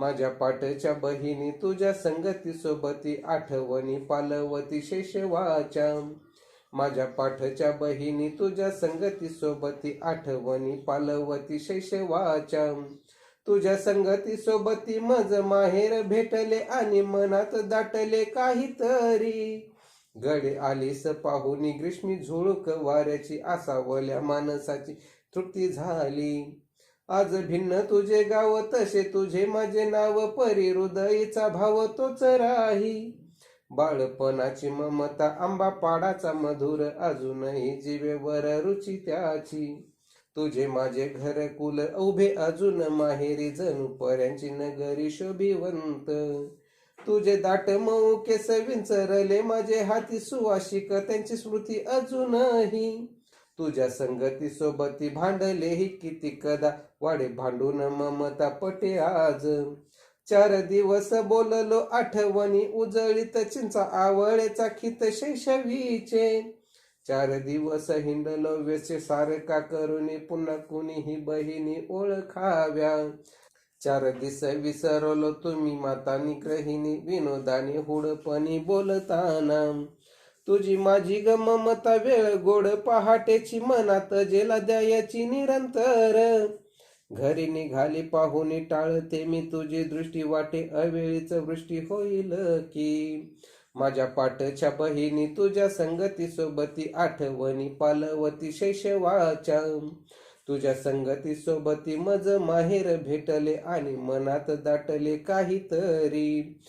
माझ्या पाठच्या बहिणी तुझ्या संगती सोबती आठवणी पालवती शेषवाच्या. माझ्या पाठच्या बहिणी तुझ्या संगती सोबती आठवणी पालवती शैशवाच्या तुझ्या संगती सोबती मज माहेर भेटले आणि मनात दाटले काहीतरी. गडे आलीस पाहुनी ग्रीष्मी झुळूक वाऱ्याची आसावल्या माणसाची तृप्ती झाली. आज भिन्न तुझे गाव तसे तुझे माझे नाव परी हृदयीचा भाव तोच राही. बाळपणाची ममता आंबा पाडाचा मधुर अजूनही जीवेवर रुची त्याची. तुझे माझे घर कुल उभे अजून माहेरी जणू पर्यांची नगरी शोभिवंत. तुझे दाट मऊ केस विंचरले माझे हाती सुवासिक त्यांची स्मृती अजूनही. तुझ्या संगती सोबती भांडले ही किती कदा. वाडे भांडून ममता पटे आज. चार दिवस बोललो आठवणी उजळीत चिंचा आवळेचा खित शैशवीचे चार दिवस हिंडलो व्यसे सारका करुणी पुन्हा कुणीही बहिणी ओळखाव्या. चार दिस विसरलो तुम्ही मातानी निग्रहिणी विनोदानी हुडपणी बोलताना. तुझी माझी ग ममता वेळ गोड पहाटेची मनात जेला द्यायची निरंतर. घरी निघाली पाहुणी टाळते मी तुझी दृष्टी वाटे अवेळीच वृष्टी होईल की. माझ्या पाठच्या बहिणी तुझ्या संगती सोबती आठवणी पालवती शैशवाच्या तुझ्या संगती सोबती मज माहेर भेटले आणि मनात दाटले काहीतरी.